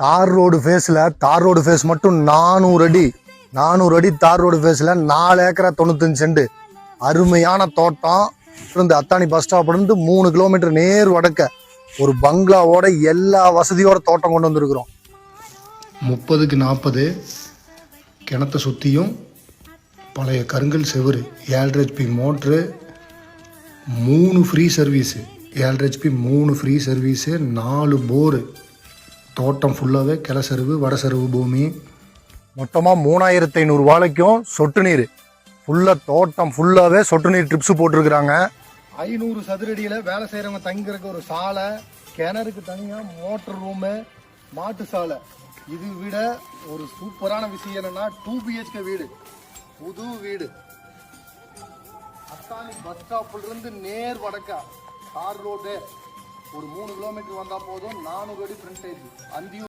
தார் ரோடு ஃபேஸில் தார் ரோடு ஃபேஸ் மட்டும் நானூறு அடி. நானூறு அடி தார் ரோடு ஃபேஸில் நாலு ஏக்கரா தொண்ணூத்தஞ்சு செண்டு. அருமையான தோட்டம். இருந்து அத்தானி பஸ் ஸ்டாப்லேருந்து மூணு கிலோமீட்டர் நேர் வடக்க ஒரு பங்களாவோட எல்லா வசதியோட தோட்டம் கொண்டு வந்திருக்கிறோம். முப்பதுக்கு நாற்பது கிணத்தை சுற்றியும் பழைய கருங்கல் செவுரு ஏழ்ரை ஹெச்பி மோட்ரு மூணு ஃப்ரீ சர்வீஸு ஏழ்ரை ஹெச்பி மூணு ஃப்ரீ சர்வீஸு நாலு போரு தோட்டம் ஃபுல்லாகவே கிளசருவு வடசருவு பூமி. மொத்தமாக மூணாயிரத்தி ஐநூறு வாழைக்கும் சொட்டு நீர். ஃபுல்லாக தோட்டம் ஃபுல்லாகவே சொட்டு நீர் ட்ரிப்ஸ் போட்டிருக்கிறாங்க. ஐநூறு சதுரடியில் வேலை செய்கிறவங்க தங்கிறதுக்கு ஒரு சாலை கிணறுக்கு தனியாக மோட்டர் ரூமு மாட்டு சாலை. இது விட ஒரு சூப்பரான விஷயம் என்னன்னா டூ பிஹெச்கே வீடு. புது வீடு. அத்தானி பஸ் ஸ்டாப்ல இருந்து நேர் வடக்கா தார் ரோடு ஒரு மூணு கிலோமீட்டர் வந்தா போதும். நானூறு அடி ஃப்ரண்டேஜ் அந்தியூர்